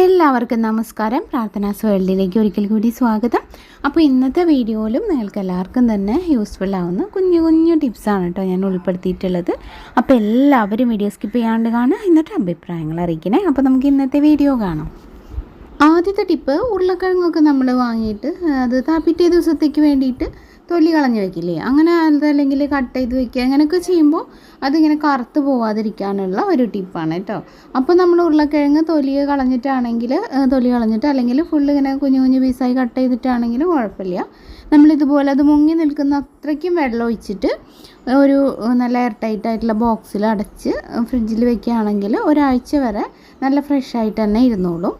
എല്ലാവർക്കും നമസ്കാരം. പ്രാർത്ഥനാസ് വേൾഡിലേക്ക് ഒരിക്കൽ കൂടി സ്വാഗതം. അപ്പോൾ ഇന്നത്തെ വീഡിയോയിലും നിങ്ങൾക്ക് എല്ലാവർക്കും തന്നെ യൂസ്ഫുൾ ആവുന്ന കുഞ്ഞു കുഞ്ഞു ടിപ്സാണ് കേട്ടോ ഞാൻ ഉൾപ്പെടുത്തിയിട്ടുള്ളത്. അപ്പോൾ എല്ലാവരും വീഡിയോ സ്കിപ്പ് ചെയ്യാണ്ട് കാണുക. എന്നിട്ട് അഭിപ്രായങ്ങൾ അറിയിക്കണേ. അപ്പോൾ നമുക്ക് ഇന്നത്തെ വീഡിയോ കാണാം. ആദ്യത്തെ ടിപ്പ് ഉരുളക്കിഴങ്ങൊക്കെ നമ്മൾ വാങ്ങിയിട്ട് അത് പിറ്റേ ദിവസത്തേക്ക് വേണ്ടിയിട്ട് തൊലി കളഞ്ഞ് വെക്കില്ലേ? അങ്ങനെ അതല്ലെങ്കിൽ കട്ട് ചെയ്ത് വെക്കുക അങ്ങനെയൊക്കെ ചെയ്യുമ്പോൾ അതിങ്ങനെ കറുത്ത് പോവാതിരിക്കാനുള്ള ഒരു ടിപ്പാണ് കേട്ടോ. അപ്പോൾ നമ്മൾ ഉരുളക്കിഴങ്ങ് തൊലി കളഞ്ഞിട്ടാണെങ്കിൽ തൊലി കളഞ്ഞിട്ട് അല്ലെങ്കിൽ ഫുള്ള് ഇങ്ങനെ കുഞ്ഞു കുഞ്ഞു പീസായി കട്ട് ചെയ്തിട്ടാണെങ്കിലും കുഴപ്പമില്ല. നമ്മളിതുപോലെ അത് മുങ്ങി നിൽക്കുന്ന അത്രയ്ക്കും വെള്ളം ഒഴിച്ചിട്ട് ഒരു നല്ല എയർ ടൈറ്റ് ആയിട്ടുള്ള ബോക്സിൽ അടച്ച് ഫ്രിഡ്ജിൽ വെക്കുകയാണെങ്കിൽ ഒരാഴ്ച വരെ നല്ല ഫ്രഷ് ആയിട്ട് തന്നെ ഇരുന്നോളും.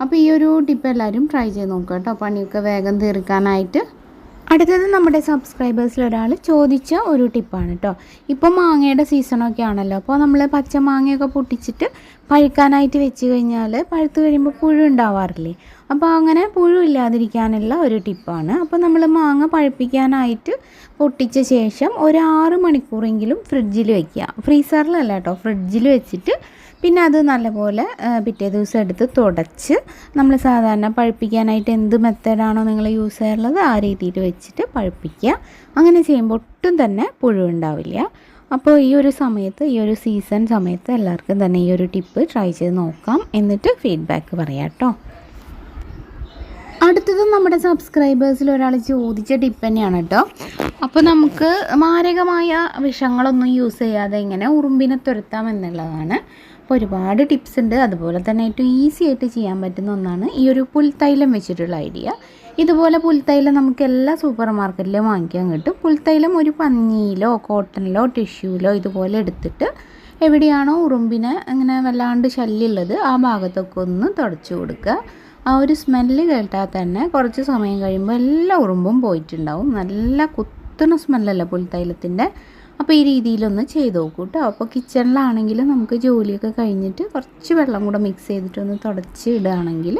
അപ്പോൾ ഈ ഒരു ടിപ്പ് എല്ലാവരും ട്രൈ ചെയ്ത് നോക്കുക കേട്ടോ. പണിയൊക്കെ വേഗം തീർക്കാനായിട്ട്. അടുത്തത് നമ്മുടെ സബ്സ്ക്രൈബേഴ്സിൽ ഒരാൾ ചോദിച്ച ഒരു ടിപ്പാണ് കേട്ടോ. ഇപ്പോൾ മാങ്ങയുടെ സീസണൊക്കെ ആണല്ലോ. അപ്പോൾ നമ്മൾ പച്ച മാങ്ങയൊക്കെ പൊട്ടിച്ചിട്ട് പഴുക്കാനായിട്ട് വെച്ച് കഴിഞ്ഞാൽ പഴുത്ത് കഴിയുമ്പോൾ പുഴു ഉണ്ടാവാറില്ലേ? അപ്പോൾ അങ്ങനെ പുഴു ഇല്ലാതിരിക്കാനുള്ള ഒരു ടിപ്പാണ് അപ്പോൾ നമ്മൾ മാങ്ങ പഴുപ്പിക്കാനായിട്ട് പൊട്ടിച്ച ശേഷം ഒരു ആറ് മണിക്കൂറെങ്കിലും ഫ്രിഡ്ജിൽ വയ്ക്കുക ഫ്രീസറിലല്ല കേട്ടോ. ഫ്രിഡ്ജിൽ വെച്ചിട്ട് പിന്നെ അത് നല്ലപോലെ പിറ്റേ ദിവസം എടുത്ത് തുടച്ച് നമ്മൾ സാധാരണ പഴുപ്പിക്കാനായിട്ട് എന്ത് മെത്തേഡാണോ നിങ്ങൾ യൂസ് ചെയ്യാറുള്ളത് ആ രീതിയിൽ വെച്ചിട്ട് പഴുപ്പിക്കുക. അങ്ങനെ ചെയ്യുമ്പോൾ ഒട്ടും തന്നെ പുഴുണ്ടാവില്ല അപ്പോൾ ഈ ഒരു സമയത്ത് ഈ ഒരു സീസൺ സമയത്ത് എല്ലാവർക്കും തന്നെ ഈ ഒരു ടിപ്പ് ട്രൈ ചെയ്ത് നോക്കാം. എന്നിട്ട് ഫീഡ്ബാക്ക് പറയാം കേട്ടോ. അടുത്തത് നമ്മുടെ സബ്സ്ക്രൈബേഴ്സിൽ ഒരാൾ ചോദിച്ച ടിപ്പ് തന്നെയാണ് കേട്ടോ. അപ്പോൾ നമുക്ക് മാരകമായ വിഷങ്ങളൊന്നും യൂസ് ചെയ്യാതെ ഇങ്ങനെ ഉറുമ്പിനെ തുരത്താം എന്നുള്ളതാണ് അപ്പോൾ ഒരുപാട് ടിപ്സ് ഉണ്ട്. അതുപോലെ തന്നെ ഏറ്റവും ഈസി ആയിട്ട് ചെയ്യാൻ പറ്റുന്ന ഒന്നാണ് ഈ ഒരു പുൽത്തൈലം വെച്ചിട്ടുള്ള ഐഡിയ. ഇതുപോലെ പുൽത്തൈലം നമുക്ക് എല്ലാ സൂപ്പർ മാർക്കറ്റിലും വാങ്ങിക്കാൻ കിട്ടും. പുൽത്തൈലം ഒരു പഞ്ഞിയിലോ കോട്ടണിലോ ടിഷ്യൂലോ ഇതുപോലെ എടുത്തിട്ട് എവിടെയാണോ ഉറുമ്പിനെ അങ്ങനെ വല്ലാണ്ട് ശല്യമുള്ളത് ആ ഭാഗത്തൊക്കെ ഒന്ന് തുടച്ചു കൊടുക്കുക. ആ ഒരു സ്മെല്ല് കേട്ടാൽ തന്നെ കുറച്ച് സമയം കഴിയുമ്പോൾ എല്ലാ ഉറുമ്പും പോയിട്ടുണ്ടാവും. നല്ല കുത്തുന്ന സ്മെല്ലല്ല പുൽത്തൈലത്തിന്റെ. അപ്പോൾ ഈ രീതിയിലൊന്ന് ചെയ്ത് നോക്കൂ കേട്ടോ അപ്പോൾ കിച്ചണിലാണെങ്കിൽ നമുക്ക് ജോലിയൊക്കെ കഴിഞ്ഞിട്ട് കുറച്ച് വെള്ളം കൂടെ മിക്സ് ചെയ്തിട്ടൊന്ന് തുടച്ച് ഇടുകയാണെങ്കിൽ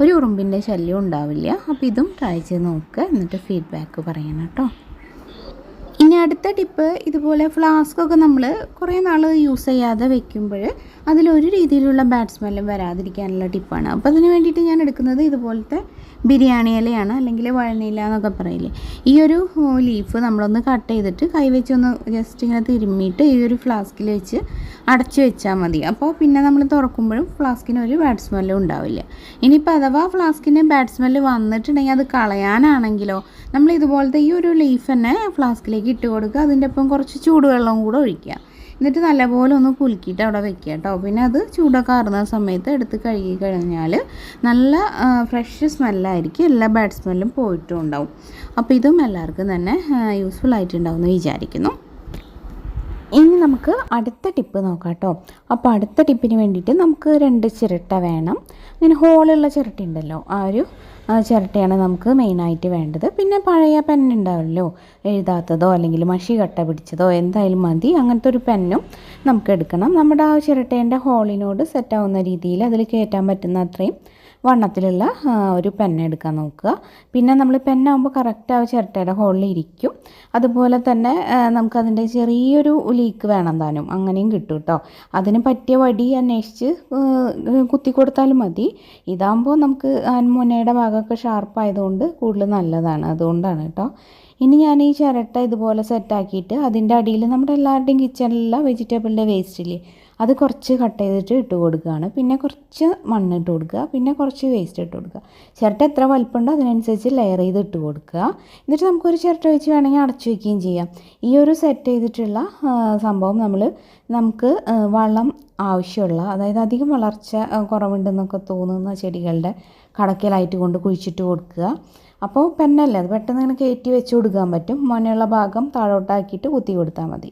ഒരു ഉറുമ്പിന്റെ ശല്യം ഉണ്ടാവില്ല. അപ്പോൾ ഇതും ട്രൈ ചെയ്ത് നോക്കുക. എന്നിട്ട് ഫീഡ്ബാക്ക് പറയണം കേട്ടോ അടുത്ത ടിപ്പ് ഇതുപോലെ ഫ്ലാസ്ക് ഒക്കെ നമ്മൾ കുറേ നാൾ യൂസ് ചെയ്യാതെ വെക്കുമ്പോൾ അതിലൊരു രീതിയിലുള്ള ബാഡ് സ്മെല്ലും വരാതിരിക്കാനുള്ള ടിപ്പാണ്. അപ്പോൾ അതിന് വേണ്ടിയിട്ട് ഞാൻ എടുക്കുന്നത് ഇതുപോലത്തെ ബിരിയാണി ഇലയാണ് അല്ലെങ്കിൽ വഴനില എന്നൊക്കെ പറയില്ലേ. ഈ ഒരു ലീഫ് നമ്മളൊന്ന് കട്ട് ചെയ്തിട്ട് കൈ വെച്ചൊന്ന് ജസ്റ്റ് ഇങ്ങനെ തിരുമ്മിയിട്ട് ഈ ഒരു ഫ്ലാസ്കിൽ വെച്ച് അടച്ചു വെച്ചാൽ മതി. അപ്പോൾ പിന്നെ നമ്മൾ തുറക്കുമ്പോഴും ഫ്ലാസ്കിന് ഒരു ബാഡ് സ്മെല്ലും ഉണ്ടാവില്ല. ഇനിയിപ്പോൾ അഥവാ ഫ്ലാസ്കിന് ബാഡ് സ്മെല്ല് വന്നിട്ടുണ്ടെങ്കിൽ അത് കളയാനാണെങ്കിലോ നമ്മൾ ഇതുപോലത്തെ ഈ ഒരു ലീഫ് തന്നെ ഫ്ലാസ്കിലേക്ക് ഇട്ട് കൊടുക്കുക. അതിന്റെ ഒപ്പം കുറച്ച് ചൂടുവെള്ളം കൂടെ ഒഴിക്കുക. എന്നിട്ട് നല്ലപോലെ ഒന്ന് കുലുക്കിയിട്ട് അവിടെ വെക്കുക കേട്ടോ. പിന്നെ അത് ചൂടൊക്കെ ആറുന്ന സമയത്ത് എടുത്ത് കഴുകി കഴിഞ്ഞാൽ നല്ല ഫ്രഷ് സ്മെല്ലായിരിക്കും എല്ലാ ബാഡ് സ്മെല്ലും പോയിട്ടും ഉണ്ടാവും. അപ്പോൾ ഇതും എല്ലാവർക്കും തന്നെ യൂസ്ഫുൾ ആയിട്ടുണ്ടാവുമെന്ന് വിചാരിക്കുന്നു. ഇനി നമുക്ക് അടുത്ത ടിപ്പ് നോക്കാം കേട്ടോ. അപ്പോൾ അടുത്ത ടിപ്പിന് വേണ്ടിയിട്ട് നമുക്ക് രണ്ട് ചിരട്ട വേണം. ഇങ്ങനെ ഹോളുള്ള ചിരട്ട ഉണ്ടല്ലോ ആ ഒരു ചിരട്ടയാണ് നമുക്ക് മെയിനായിട്ട് വേണ്ടത്. പിന്നെ പഴയ പെന്നുണ്ടാവുമല്ലോ എഴുതാത്തതോ അല്ലെങ്കിൽ മഷി കട്ട പിടിച്ചതോ എന്തായാലും മതി. അങ്ങനത്തെ ഒരു പെന്നും നമുക്ക് എടുക്കണം. നമ്മുടെ ആ ചിരട്ടേന്റെ ഹോളിനോട് സെറ്റാവുന്ന രീതിയിൽ അതിൽ കയറ്റാൻ പറ്റുന്ന അത്രയും വണ്ണത്തിലുള്ള ഒരു പെന്ന എടുക്കാൻ നോക്കുക. പിന്നെ നമ്മൾ പെന്നാകുമ്പോൾ കറക്റ്റ് ആ ചിരട്ടയുടെ ഹോളിൽ ഇരിക്കും. അതുപോലെ തന്നെ നമുക്കതിന്റെ ചെറിയൊരു ലീക്ക് വേണം താനും. അങ്ങനെയും കിട്ടും കേട്ടോ അതിന് പറ്റിയ വടി അന്വേഷിച്ച് കുത്തി കൊടുത്താലും മതി. ഇതാകുമ്പോൾ നമുക്ക് മുനയുടെ ഭാഗമൊക്കെ ഷാർപ്പായതുകൊണ്ട് കൂടുതൽ നല്ലതാണ്. അതുകൊണ്ടാണ് കേട്ടോ ഇനി ഞാൻ ഈ ചിരട്ട ഇതുപോലെ സെറ്റാക്കിയിട്ട് അതിന്റെ അടിയിൽ നമ്മുടെ എല്ലാവരുടെയും കിച്ചണിലുള്ള വെജിറ്റബിളിന്റെ വേസ്റ്റില്ലേ അത് കുറച്ച് കട്ട് ചെയ്തിട്ട് ഇട്ട് കൊടുക്കുകയാണ്. പിന്നെ കുറച്ച് മണ്ണ് ഇട്ട് കൊടുക്കുക. പിന്നെ കുറച്ച് വേസ്റ്റ് ഇട്ട് കൊടുക്കുക. ചിരട്ട എത്ര വലുപ്പമുണ്ടോ അതിനനുസരിച്ച് ലെയർ ചെയ്ത് ഇട്ട് കൊടുക്കുക. എന്നിട്ട് നമുക്കൊരു ചിരട്ട വെച്ച് വേണമെങ്കിൽ അടച്ചു വയ്ക്കുകയും ചെയ്യാം. ഈ ഒരു സെറ്റ് ചെയ്തിട്ടുള്ള സംഭവം നമ്മൾ നമുക്ക് വളം ആവശ്യമുള്ള അതായത് അധികം വളർച്ച കുറവുണ്ടെന്നൊക്കെ തോന്നുന്ന ചെടികളുടെ കടക്കലായിട്ട് കൊണ്ട് കുഴിച്ചിട്ട് കൊടുക്കുക. അപ്പോൾ പെണ്ണല്ലേ അത് പെട്ടെന്ന് ഇങ്ങനെ കയറ്റി വെച്ച് കൊടുക്കാൻ പറ്റും. മുനയുള്ള ഭാഗം താഴോട്ടാക്കിയിട്ട് കുത്തി കൊടുത്താൽ മതി.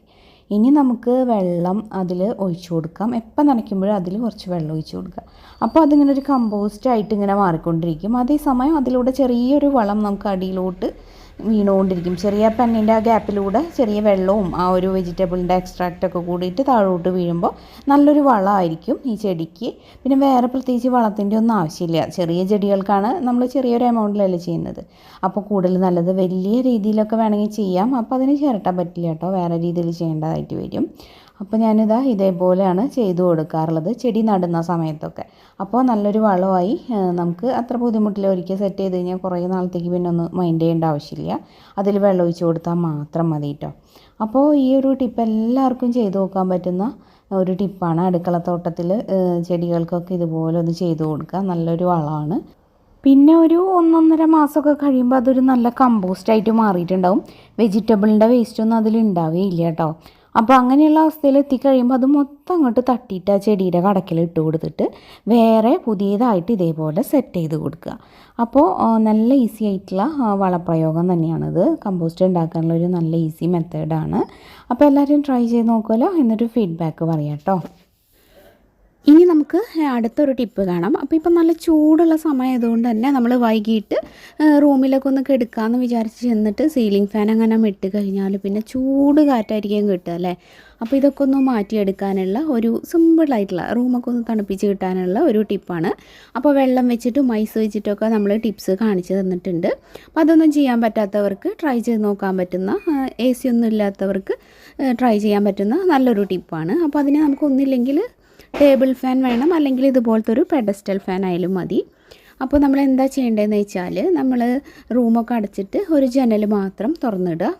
ഇനി നമുക്ക് വെള്ളം അതിൽ ഒഴിച്ചു കൊടുക്കാം. എപ്പം നനയ്ക്കുമ്പോഴും അതിൽ കുറച്ച് വെള്ളം ഒഴിച്ചു കൊടുക്കുക. അപ്പോൾ അതിങ്ങനെ ഒരു കമ്പോസ്റ്റ് ആയിട്ട് ഇങ്ങനെ മാറിക്കൊണ്ടിരിക്കും. അതേസമയം അതിലൂടെ ചെറിയൊരു വളം നമുക്ക് അടിയിലോട്ട് വീണുകൊണ്ടിരിക്കും. ചെറിയ പെണ്ണിന്റെ ആ ഗ്യാപ്പിലൂടെ ചെറിയ വെള്ളവും ആ ഒരു വെജിറ്റബിളിന്റെ എക്സ്ട്രാക്റ്റൊക്കെ കൂടിയിട്ട് താഴോട്ട് വീഴുമ്പോൾ നല്ലൊരു വളമായിരിക്കും ഈ ചെടിക്ക്. പിന്നെ വേറെ പ്രത്യേകിച്ച് വളത്തിന്റെ ഒന്നും ആവശ്യമില്ല. ചെറിയ ചെടികൾക്കാണ് നമ്മൾ ചെറിയൊരു എമൗണ്ടിലല്ലേ ചെയ്യുന്നത്. അപ്പോൾ കൂടുതൽ നല്ലത് വലിയ രീതിയിലൊക്കെ വേണമെങ്കിൽ ചെയ്യാം. അപ്പോൾ അതിന് ചിരട്ടാൻ പറ്റില്ല കേട്ടോ. വേറെ രീതിയിൽ ചെയ്യേണ്ടതായിട്ട് വരും. അപ്പോൾ ഞാനിതാ ഇതേപോലെയാണ് ചെയ്തു കൊടുക്കാറുള്ളത്. ചെടി നടുന്ന സമയത്തൊക്കെ. അപ്പോൾ നല്ലൊരു വളമായി നമുക്ക് അത്ര ബുദ്ധിമുട്ടില്ല ഒരിക്കൽ സെറ്റ് ചെയ്ത് കഴിഞ്ഞാൽ കുറേ നാളത്തേക്ക് പിന്നെ ഒന്ന് മൈൻഡ് ചെയ്യേണ്ട ആവശ്യമില്ല. അതിൽ വെള്ളം ഒഴിച്ച് കൊടുത്താൽ മാത്രം മതി കേട്ടോ അപ്പോൾ ഈ ഒരു ടിപ്പ് എല്ലാവർക്കും ചെയ്തു നോക്കാൻ പറ്റുന്ന ഒരു ടിപ്പാണ് അടുക്കളത്തോട്ടത്തിൽ ചെടികൾക്കൊക്കെ ഇതുപോലെ ഒന്ന് ചെയ്തു കൊടുക്കുക നല്ലൊരു വളമാണ്. പിന്നെ ഒരു ഒന്നൊന്നര മാസമൊക്കെ കഴിയുമ്പോൾ അതൊരു നല്ല കമ്പോസ്റ്റായിട്ട് മാറിയിട്ടുണ്ടാവും. വെജിറ്റബിളിന്റെ വേസ്റ്റൊന്നും അതിൽ ഉണ്ടാവുകയില്ല കേട്ടോ അപ്പോൾ അങ്ങനെയുള്ള അവസ്ഥയിൽ എത്തിക്കഴിയുമ്പോൾ അത് മൊത്തം അങ്ങോട്ട് തട്ടിയിട്ട് ആ ചെടിയുടെ കടക്കിൽ ഇട്ട് കൊടുത്തിട്ട് വേറെ പുതിയതായിട്ട് ഇതേപോലെ സെറ്റ് ചെയ്ത് കൊടുക്കുക. അപ്പോൾ നല്ല ഈസി ആയിട്ടുള്ള വളപ്രയോഗം തന്നെയാണിത്. കമ്പോസ്റ്റ് ഉണ്ടാക്കാനുള്ള ഒരു നല്ല ഈസി മെത്തേഡാണ് അപ്പോൾ എല്ലാവരും ട്രൈ ചെയ്ത് നോക്കുമല്ലോ എന്നൊരു ഫീഡ്ബാക്ക് പറയാം കേട്ടോ ഇനി നമുക്ക് അടുത്തൊരു ടിപ്പ് കാണാം. അപ്പോൾ ഇപ്പം നല്ല ചൂടുള്ള സമയമായതുകൊണ്ട് തന്നെ നമ്മൾ വൈകിട്ട് റൂമിലൊക്കെ ഒന്ന് കെടുക്കാമെന്ന് വിചാരിച്ച് ചെന്നിട്ട് സീലിംഗ് ഫാൻ അങ്ങനെ ഇട്ട് കഴിഞ്ഞാൽ പിന്നെ ചൂട് കാറ്റായിരിക്കും കിട്ടുക അല്ലേ? അപ്പോൾ ഇതൊക്കെ ഒന്ന് മാറ്റിയെടുക്കാനുള്ള ഒരു സിമ്പിളായിട്ടുള്ള റൂമൊക്കെ ഒന്ന് തണുപ്പിച്ച് കിട്ടാനുള്ള ഒരു ടിപ്പാണ്. അപ്പോൾ വെള്ളം വെച്ചിട്ട് മൈസ് വെച്ചിട്ടൊക്കെ നമ്മൾ ടിപ്സ് കാണിച്ചു തന്നിട്ടുണ്ട്. അപ്പോൾ അതൊന്നും ചെയ്യാൻ പറ്റാത്തവർക്ക് ട്രൈ ചെയ്ത് നോക്കാൻ പറ്റുന്ന എ സി ഒന്നും ഇല്ലാത്തവർക്ക് ട്രൈ ചെയ്യാൻ പറ്റുന്ന നല്ലൊരു ടിപ്പാണ്. അപ്പോൾ അതിന് നമുക്കൊന്നില്ലെങ്കിൽ ടേബിൾ ഫാൻ വേണം അല്ലെങ്കിൽ ഇതുപോലത്തെ ഒരു പെഡസ്റ്റൽ ഫാൻ ആയാലും മതി. അപ്പോൾ നമ്മൾ എന്താ ചെയ്യേണ്ടതെന്ന് വെച്ചാൽ നമ്മൾ റൂമൊക്കെ അടച്ചിട്ട് ഒരു ജനൽ മാത്രം തുറന്നിടുക.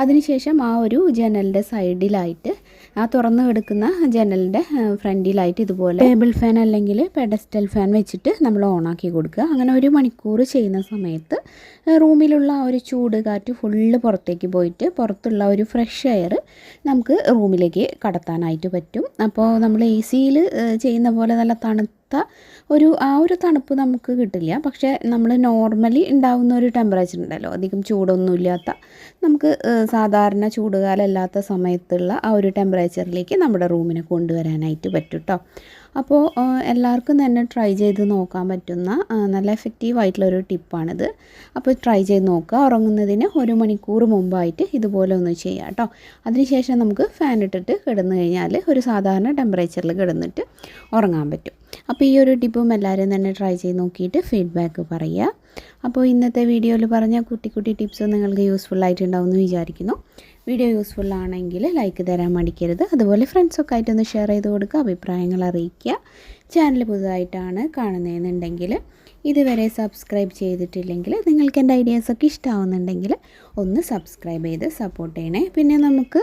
അതിനുശേഷം ആ ഒരു ജനലിന്റെ സൈഡിലായിട്ട് ആ തുറന്നു കിടക്കുന്ന ജനലിന്റെ ഫ്രണ്ടിലായിട്ട് ഇതുപോലെ ടേബിൾ ഫാൻ അല്ലെങ്കിൽ പെഡസ്റ്റൽ ഫാൻ വെച്ചിട്ട് നമ്മൾ ഓണാക്കി കൊടുക്കുക. അങ്ങനെ ഒരു മണിക്കൂർ ചെയ്യുന്ന സമയത്ത് റൂമിലുള്ള ആ ഒരു ചൂട് കാറ്റ് ഫുള്ള് പുറത്തേക്ക് പോയിട്ട് പുറത്തുള്ള ഒരു ഫ്രഷ് എയർ നമുക്ക് റൂമിലേക്ക് കടത്താനായിട്ട് പറ്റും. അപ്പോൾ നമ്മൾ എ സിയിൽ ചെയ്യുന്ന പോലെ നല്ല തണുത്ത ഒരു ആ ഒരു തണുപ്പ് നമുക്ക് കിട്ടില്ല. പക്ഷേ നമ്മൾ നോർമലി ഉണ്ടാകുന്ന ഒരു ടെമ്പറേച്ചർ ഉണ്ടല്ലോ. അധികം ചൂടൊന്നുമില്ലാത്ത നമുക്ക് സാധാരണ ചൂടുകാലം അല്ലാത്ത സമയത്തുള്ള ആ ഒരു ടെമ്പറേച്ചറിലേക്ക് നമ്മുടെ റൂമിനെ കൊണ്ടുവരാനായിട്ട് പറ്റും കേട്ടോ അപ്പോൾ എല്ലാവർക്കും തന്നെ ട്രൈ ചെയ്ത് നോക്കാൻ പറ്റുന്ന നല്ല എഫക്റ്റീവ് ആയിട്ടുള്ളൊരു ടിപ്പാണിത് അപ്പോൾ ട്രൈ ചെയ്ത് നോക്കുക. ഉറങ്ങുന്നതിന് ഒരു മണിക്കൂർ മുമ്പായിട്ട് ഇതുപോലെ ഒന്ന് ചെയ്യാം കേട്ടോ അതിനുശേഷം നമുക്ക് ഫാൻ ഇട്ടിട്ട് കിടന്നു കഴിഞ്ഞാൽ ഒരു സാധാരണ ടെമ്പറേച്ചറിൽ കിടന്നിട്ട് ഉറങ്ങാൻ പറ്റും. അപ്പോൾ ഈ ഒരു ടിപ്പും എല്ലാവരും തന്നെ ട്രൈ ചെയ്ത് നോക്കിയിട്ട് ഫീഡ്ബാക്ക് പറയുക. അപ്പോൾ ഇന്നത്തെ വീഡിയോയിൽ പറഞ്ഞ കുട്ടി കുട്ടി ടിപ്സ് നിങ്ങൾക്ക് യൂസ്ഫുൾ ആയിട്ടുണ്ടാവും എന്ന് വിചാരിക്കുന്നു. വീഡിയോ യൂസ്ഫുൾ ആണെങ്കിൽ ലൈക്ക് തരാൻ മടിക്കരുത്. അതുപോലെ ഫ്രണ്ട്സൊക്കെ ആയിട്ടൊന്ന് ഷെയർ ചെയ്ത് കൊടുക്കുക അഭിപ്രായങ്ങൾ അറിയിക്കുക. ചാനൽ പുതുതായിട്ടാണ് കാണുന്നതെന്നുണ്ടെങ്കിൽ ഇതുവരെ സബ്സ്ക്രൈബ് ചെയ്തിട്ടില്ലെങ്കിൽ നിങ്ങൾക്ക് എന്റെ ഐഡിയാസൊക്കെ ഇഷ്ടമാവുന്നുണ്ടെങ്കിൽ ഒന്ന് സബ്സ്ക്രൈബ് ചെയ്ത് സപ്പോർട്ട് ചെയ്യണേ. പിന്നെ നമുക്ക്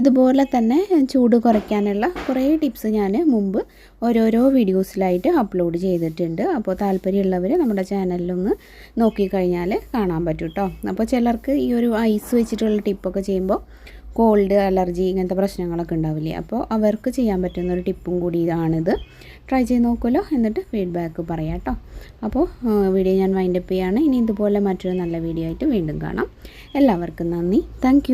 ഇതുപോലെ തന്നെ ചൂട് കുറയ്ക്കാനുള്ള കുറേ ടിപ്സ് ഞാൻ മുമ്പ് ഓരോരോ വീഡിയോസിലായിട്ട് അപ്ലോഡ് ചെയ്തിട്ടുണ്ട്. അപ്പോൾ താല്പര്യമുള്ളവർ നമ്മുടെ ചാനലിലൊന്ന് നോക്കിക്കഴിഞ്ഞാൽ കാണാൻ പറ്റും കേട്ടോ അപ്പോൾ ചിലർക്ക് ഈ ഒരു ഐസ് വെച്ചിട്ടുള്ള ടിപ്പൊക്കെ ചെയ്യുമ്പോൾ കോൾഡ് അലർജി ഇങ്ങനത്തെ പ്രശ്നങ്ങളൊക്കെ ഉണ്ടാവില്ലേ? അപ്പോൾ അവർക്ക് ചെയ്യാൻ പറ്റുന്ന ഒരു ടിപ്പും കൂടി ഇതാണിത്. ട്രൈ ചെയ്ത് നോക്കുമല്ലോ. എന്നിട്ട് ഫീഡ്ബാക്ക് പറയാം കേട്ടോ അപ്പോൾ വീഡിയോ ഞാൻ വൈൻഡപ്പ് ചെയ്യാണ്. ഇനി ഇതുപോലെ മറ്റൊരു നല്ല വീഡിയോ ആയിട്ട് വീണ്ടും കാണാം. എല്ലാവർക്കും നന്ദി. താങ്ക്